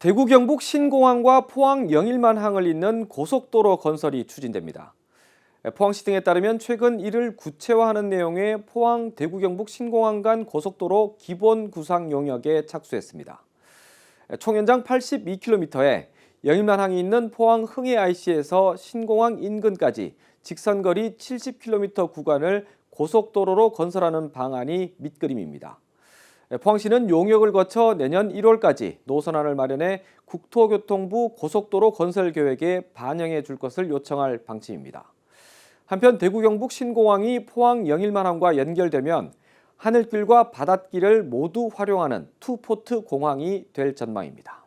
대구 경북 신공항과 포항 영일만항을 잇는 고속도로 건설이 추진됩니다. 포항시 등에 따르면 최근 이를 구체화하는 내용의 포항 대구 경북 신공항 간 고속도로 기본 구상 용역에 착수했습니다. 총 연장 82km에 영일만항이 있는 포항 흥해 IC에서 신공항 인근까지 직선거리 70km 구간을 고속도로로 건설하는 방안이 밑그림입니다. 포항시는 용역을 거쳐 내년 1월까지 노선안을 마련해 국토교통부 고속도로 건설 계획에 반영해 줄 것을 요청할 방침입니다. 한편 대구 경북 신공항이 포항 영일만항과 연결되면 하늘길과 바닷길을 모두 활용하는 투포트 공항이 될 전망입니다.